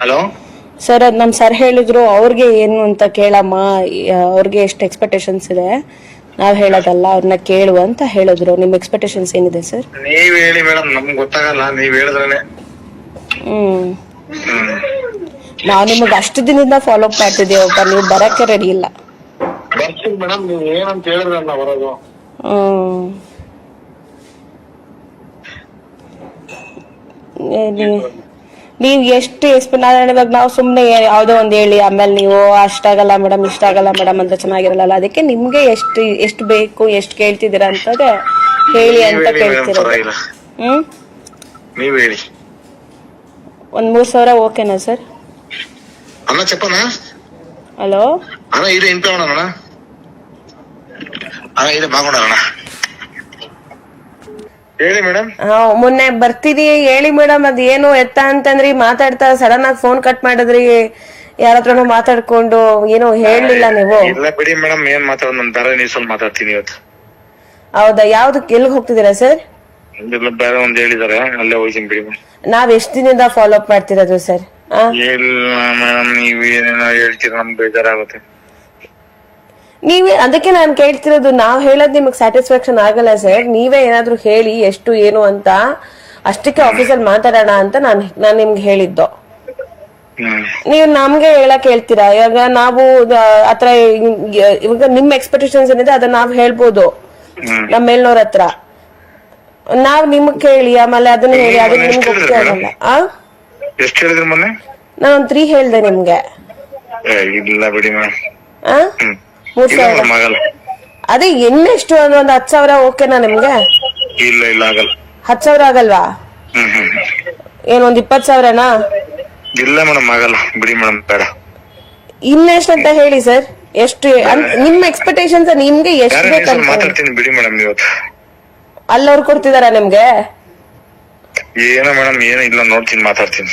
Hello? Sir ಅದು ನಮ್ sir ಹೇಳಿದ್ರು ಅವ್ರಿಗೆ ಏನು ಅಂತ ಕೇಳಮ್ಮ ಅವ್ರಿಗೆ ಎಷ್ಟು ಎಕ್ಸ್ಪೆಕ್ಟೇಷನ್ಸ್ ಇದೆ? ನಾವ್ ಹೇಳೋದಲ್ಲ ಅವ್ರನ್ನ ಕೇಳು ಅಂತ ಹೇಳಿದ್ರು. ನಿಮ್ಮ ಎಕ್ಸ್ಪೆಕ್ಟೇಷನ್ಸ್ ಏನಿದೆ ಸರ್? ನೀವ್ ಹೇಳಿ ಮೇಡಮ್ ನಮ್ಗೆ ಗೊತ್ತಾಗಲ್ಲ ನೀವ್ ಹೇಳಿದ್ರೆ ಹ್ಮ್. ನಿಮಗೆ ನಾವ್ ನಿಮಗ್ ಅಷ್ಟು ದಿನದಿಂದ ಫಾಲೋ ಅಪ್ ಮಾಡ್ತಿದ್ದೀವಪ್ಪ ನೀವು ಬರಕ್ಕೆ ರೆಡಿ ಇಲ್ಲ. ಬರ್ತೀವಿ ಮೇಡಮ್ ನೀವ್ ಏನಂತ ಹೇಳಿದ್ರಲ್ಲ ಬರೋದು. ಹ್ಮ್. ಏ, ನೀವ್- ನೀವ್ ಎಷ್ಟು ಎಕ್ಸ್ಪೆಕ್ಟ್ ನಾರಾಯಣ ಇವಾಗ ನಾವು ಸುಮ್ಮನೆ ಯಾವುದೋ ಒಂದ್ ಹೇಳಿ ಆಮೇಲೆ ನೀವು ಅಷ್ಟಾಗಲ್ಲ ಮೇಡಮ್ ಇಷ್ಟಾಗಲ್ಲ ಮೇಡಮ್ ಅಂತ ಚೆನ್ನಾಗಿರಲ್ಲ ಅದಕ್ಕೆ ನಿಮ್ಗೆ ಎಷ್ಟು ಎಷ್ಟು ಬೇಕು ಎಷ್ಟು ಕೇಳ್ತಿದ್ದೀರ ಅಂತದೇ ಹೇಳಿ ಅಂತ ಕೇಳ್ತಿರೋದು. ಹ್ಮ್? ಹೇಳಿ. ಒಂದ್ ಮೂರ್ ಸಾವಿರ ಓಕೆನಾ ಸರ್? ಅಣ್ಣ ಚಪ್ಪನ ಹಲೋ? ಅಣ್ಣ ಇದು ಇಂತ ಅಣ್ಣ? ಅಣ್ಣ ಇದು ಬಾಗೋಣ ಅಣ್ಣ? ಹೇಳಿ ಮೇಡಮ್ ಮೊನ್ನೆ ಬರ್ತೀನಿ ಹೇಳಿ ಮೇಡಮ್ ಅದ್ ಏನು ಎತ್ತ ಅಂತಂದ್ರಿ ಮಾತಾಡ್ತಾ ಸಡನ್ ಆಗಿ ಫೋನ್ ಕಟ್ ಮಾಡಿದ್ರಿ. ಯಾರತ್ರ ಮಾತಾಡ್ಕೊಂಡು ಏನು ಹೇಳಲಿಲ್ಲ ನೀವು. ಇಲ್ಲ ಬಿಡಿ ಮೇಡಮ್ ಏನ್ ಮಾತಾಡೋದು ನಾನು ಬೇರೆ ನೀವು ಸ್ವಲ್ಪ ಮಾತಾಡ್ತೀನಿ ಇವತ್ತು. ಹೌದಾ ಯಾವ್ದಕ್ಕೆ ಎಲ್ಲಿಗೆ ಹೋಗ್ತಿದ್ದೀರಾ ಸರ್ ಇಲ್ಲ ಬೇರೆ ಒಂದ್ ಹೇಳಿದಾರೆ ಅಲ್ಲೇ ಹೋಗ್ತೀನಿ ಬಿಡಿ ಮೇಡಮ್ ನಾವ್ ಎಷ್ಟ್ ದಿನದಿಂದ ಫಾಲೋ ಅಪ್ ಮಾಡ್ತಿರೋದು ಸರ್ ಇಲ್ಲ ಮೇಡಮ್ ನೀವ್ ಏನೇನೋ ಹೇಳ್ತೀರ ನಮ್ಗೆ ಬೇಜಾರಾಗುತ್ತೆ. ನೀವೇ ಅದಕ್ಕೆ ನಾನು ಕೇಳ್ತಿರೋದು ನಾವ್ ಹೇಳೋದ್ ನಿಮಗೆ ಸ್ಯಾಟಿಸ್ಫ್ಯಾಕ್ಷನ್ ಆಗಲ್ಲ ಸರ್. ನೀವೇ ಏನಾದರೂ ಹೇಳಿ ಎಷ್ಟು ಏನು ಅಂತ ಅಷ್ಟಕ್ಕೆ ಆಫೀಸಲ್ಲಿ ಮಾತಾಡೋಣ ಅಂತ ನಾನು ನಾನು ನಿಮ್ಗೆ ಹೇಳಿದ್ದು. ನೀವು ನಮ್ಗೆ ಹೇಳಕ್ ಹೇಳ್ತೀರಾ? ಇವಾಗ ನಾವು ಹತ್ರ ಇವಾಗ ನಿಮ್ ಎಕ್ಸ್ಪೆಕ್ಟೇಷನ್ಸ್ ಏನಿದೆ ಅದನ್ನ ನಾವ್ ಹೇಳ್ಬೋದು. ನಮ್ಮ ಮೇಲ್ನವ್ರ ಹತ್ರ. ನಾವ್ ನಿಮ್ಗ್ ಕೇಳಿ ಆಮೇಲೆ ಅದನ್ನ ಹೇಳಿ ಅದನ್ನ ನಿಮ್ಗೆ ಒಪ್ಪಿಗೆ ಆಗಲ್ಲ. ಆ? ಎಷ್ಟ್ ಹೇಳಿದ್ರಿ ಮೊನ್ನೆ? ನಾನು ತ್ರೀ ಹೇಳ್ದೆ ನಿಮ್ಗೆ. ಇಲ್ಲ ಬಿಡಿ ಆ? ಮೂರ್ ಸಾವಿರ. ಮೇಡಮ್ ಆಗಲ್ಲ. ಅದೇ ಇನ್ನೆಷ್ಟು ಒಂದ್ ಒಂದ್ ಹತ್ ಸಾವಿರ ಓಕೆನಾ ನಿಮ್ಗೆ? ಇಲ್ಲ ಇಲ್ಲ ಆಗಲ್ಲ. ಹತ್ ಸಾವಿರ ಆಗಲ್ವಾ? ಹ್ಮ್ ಹ್ಮ್ ಹ್ಮ್. ಏನ್ ಒಂದ್ ಇಪ್ಪತ್ ಸಾವಿರನಾ? ಇಲ್ಲ ಮೇಡಮ್ ಆಗಲ್ಲ. ಬಿಡಿ ಮೇಡಮ್ ಬೇಡ. ಇನ್ನೆಷ್ಟು ಅಂತ ಹೇಳಿ ಸರ್. ಎಷ್ಟು ಅನ್- ನಿಮ್ ಎಕ್ಸ್ಪೆಕ್ಟೇಷನ್ಸ್ ನಿಮ್ಗೆ ಎಷ್ಟು ನೀವು ಬೇಕಂತ ಮಾತಾಡ್ತೀನಿ ಬಿಡಿ ಮೇಡಮ್ ಇವತ್ತು ಅಲ್ಲವ್ರು ಕೊಡ್ತಿದಾರ ನಿಮ್ಗೆ? ಏನೋ ಮೇಡಮ್ ಏನೋ ಇಲ್ಲ ನೋಡ್ತೀನಿ ಮಾತಾಡ್ತೀನಿ.